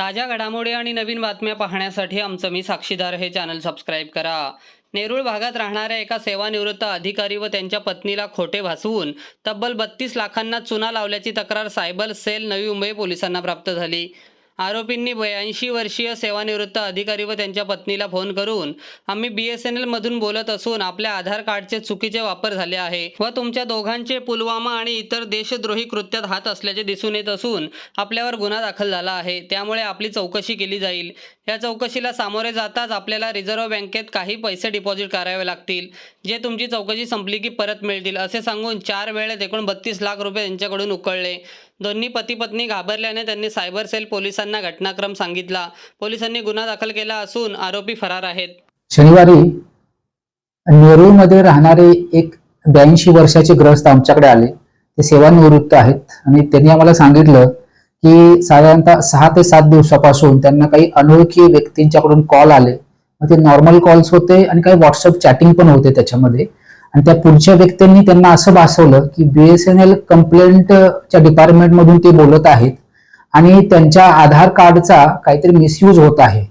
ताज्या घडामोडी आणि नवीन बातम्या पाहण्यासाठी आमचं मी साक्षीदार हे चॅनल सबस्क्राईब करा. नेरूळ भागात राहणाऱ्या एका सेवानिवृत्त अधिकारी व त्यांच्या पत्नीला खोटे भासवून तब्बल बत्तीस लाखांना चुना लावल्याची तक्रार सायबर सेल नवी मुंबई पोलिसांना प्राप्त झाली. आरोपींनी ब्याऐंशी वर्षीय सेवानिवृत्त अधिकारी व त्यांच्या पत्नीला फोन करून आम्ही बी एस एन एलमधून बोलत असून आपल्या आधार कार्डचे चुकीचे वापर झाले आहे व तुमच्या दोघांचे पुलवामा आणि इतर देशद्रोही कृत्यात हात असल्याचे दिसून येत असून आपल्यावर गुन्हा दाखल झाला आहे. त्यामुळे आपली चौकशी केली जाईल. या चौकशीला सामोरे जाताच आपल्याला रिझर्व्ह बँकेत काही पैसे डिपॉझिट करावे लागतील जे तुमची चौकशी संपली की परत मिळतील असे सांगून चार वेळेत एकूण बत्तीस लाख रुपये त्यांच्याकडून उकळले. दोन्ही पती पत्नी घाबरल्याने त्यांनी सायबर सेल पोलिसांना घटनाक्रम सांगितला. पोलिसांनी गुन्हा दाखल केला असून आरोपी फरार आहेत. शनिवारी नेरूळमध्ये राहणारे एक ब्याऐंशी वर्षाचे ग्रस्त आमच्याकडे आले. ते सेवानिवृत्त आहेत आणि त्यांनी आम्हाला सांगितलं की साधारणतः सहा ते सात दिवसापासून त्यांना काही अनोळखी व्यक्तींच्याकडून कॉल आले. मग ते नॉर्मल कॉल्स होते आणि काही व्हॉट्सअप चॅटिंग पण होते त्याच्यामध्ये. आणि त्या पुढच्या व्यक्तींनी त्यांना असं भासवलं की बीएसएनएल कंप्लेंटच्या डिपार्टमेंटमधून ते बोलत आहेत. आणि त्यांच्या आधार कार्डचा काहीतरी मिसयूज होत आहे.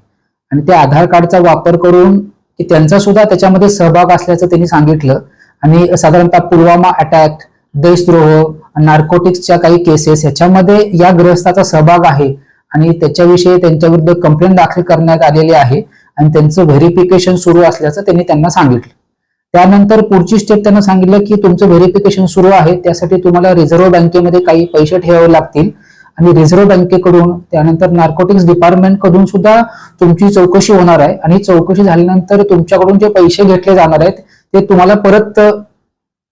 आणि त्या आधार कार्डचा वापर करून की त्यांचा सुद्धा त्याच्यामध्ये सहभाग असल्याचं त्यांनी सांगितलं. आणि साधारणतः पुलवामा अटॅक देशद्रोह नार्कोटिक्सच्या काही केसेस याच्यामध्ये या गृहस्थाचा सहभाग आहे. आणि त्याच्याविषयी त्यांच्या विरुद्ध कंप्लेंट दाखल करण्यात आलेली आहे. आणि त्यांचं व्हेरिफिकेशन सुरू असल्याचं त्यांनी त्यांना सांगितलं. त्यानंतर पुढची स्टेप त्यांना सांगितलं की तुमचं व्हेरिफिकेशन सुरू आहे त्यासाठी तुम्हाला रिझर्व्ह बँकेमध्ये काही पैसे ठेवावे लागतील. आणि रिझर्व्ह बँकेकडून त्यानंतर नार्कोटिक्स डिपार्टमेंटकडून सुद्धा तुमची चौकशी होणार आहे. आणि चौकशी झाल्यानंतर तुमच्याकडून जे पैसे घेतले जाणार आहेत ते तुम्हाला परत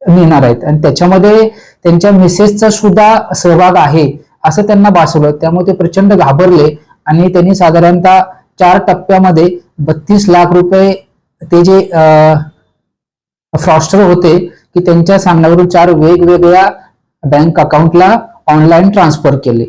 मिळणार आहेत. आणि त्याच्यामध्ये त्यांच्या मिसेसचा सुद्धा सहभाग आहे असं त्यांना भासवलं. त्यामुळे ते प्रचंड घाबरले आणि त्यांनी साधारणतः चार टप्प्यामध्ये बत्तीस लाख रुपये ते जे फ्रॉस्टर होते की त्यांच्या सांगण्यावरून चार वेगवेगळ्या बँक अकाउंटला ऑनलाईन ट्रान्सफर केले.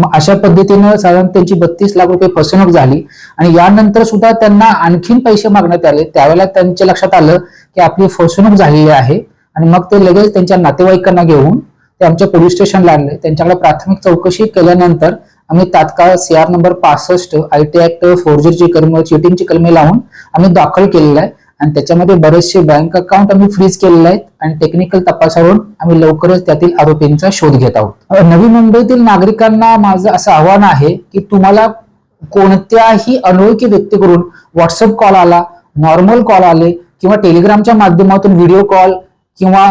मग अशा पद्धतीनं साधारण त्यांची बत्तीस लाख रुपये फसवणूक झाली. आणि यानंतर सुद्धा त्यांना आणखीन पैसे मागण्यात आले. त्यावेळेला त्यांच्या लक्षात आलं की आपली फसवणूक झालेली आहे. आणि मग ते लगेच त्यांच्या नातेवाईकांना घेऊन ते आमच्या पोलीस स्टेशनला आणले. त्यांच्याकडे प्राथमिक चौकशी केल्यानंतर आम्ही तात्काळ सीआर नंबर पासष्ट आय टी ऍक्ट फोर्जरीची कलम चिटिंगची कलमे लावून आम्ही दाखल केलेला आहे. आणि त्याच्यामध्ये बरेचसे बँक अकाउंट आम्ही फ्रीज केलेले आहेत आणि टेक्निकल तपासावरून आम्ही लवकरच त्यातील आरोपींचा शोध घेत आहोत. नवी मुंबईतील नागरिकांना माझं असं आव्हान आहे की तुम्हाला कोणत्याही अनोळखी व्यक्तीकडून व्हॉट्सअप कॉल आला नॉर्मल कॉल आले किंवा टेलिग्रामच्या माध्यमातून व्हिडिओ कॉल किंवा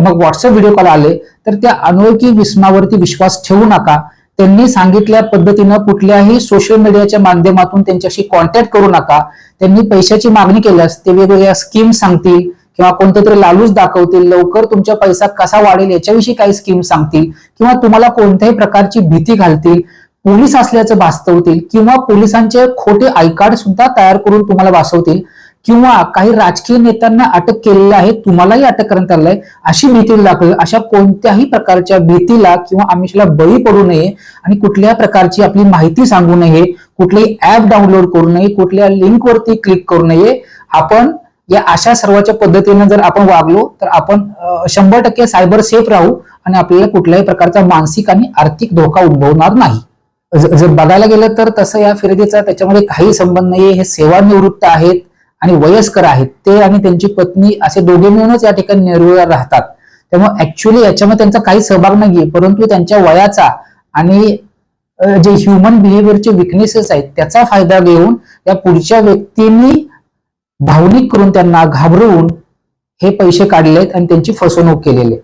मग व्हॉट्सअप व्हिडिओ कॉल आले तर त्या अनोळखी विस्मावरती विश्वास ठेवू नका. त्यांनी सांगितल्या पद्धतीनं कुठल्याही सोशल मीडियाच्या माध्यमातून त्यांच्याशी कॉन्टॅक्ट करू नका. त्यांनी पैशाची मागणी केल्यास ते वेगवेगळ्या स्कीम सांगतील किंवा कोणतं तरी लालूच दाखवतील. लवकर तुमचा पैसा कसा वाढेल याच्याविषयी काही स्कीम सांगतील किंवा तुम्हाला कोणत्याही प्रकारची भीती घालतील पोलीस असल्याचं भासवतील किंवा पोलिसांचे खोटे आय कार्ड सुद्धा तयार करून तुम्हाला भासवतील किंवा काही राजकीय नेत्यांना अटक केलेली आहे तुम्हालाही अटक करण्यात आलंय अशी भीती दाखल अशा कोणत्याही प्रकारच्या भीतीला किंवा आमिषला बळी पडू नये आणि कुठल्या प्रकारची आपली माहिती सांगू नये कुठलेही ऍप डाउनलोड करू नये कुठल्या लिंकवरती क्लिक करू नये. आपण या अशा सर्वाच्या पद्धतीनं जर आपण वागलो तर आपण शंभर टक्के सायबर सेफ राहू आणि आपल्याला कुठल्याही प्रकारचा मानसिक आणि आर्थिक धोका उद्भवणार नाही. जर बघायला गेलं तर तसं या फिर्यादीचा त्याच्यामध्ये काही संबंध नाहीये हे सेवानिवृत्त आहेत आणि वयस्कर आहेत ते आणि त्यांची पत्नी असे दोघे मिळूनच या ठिकाणी नेरूळला राहतात. त्यामुळे ऍक्च्युली याच्यामध्ये त्यांचा काही सहभाग नाहीये परंतु त्यांच्या वयाचा आणि जे ह्युमन बिहेवियरचे विकनेसेस आहेत त्याचा फायदा घेऊन या पुढच्या व्यक्तींनी भावनिक करून त्यांना घाबरवून हे पैसे काढलेत आणि त्यांची फसवणूक केलेली आहे.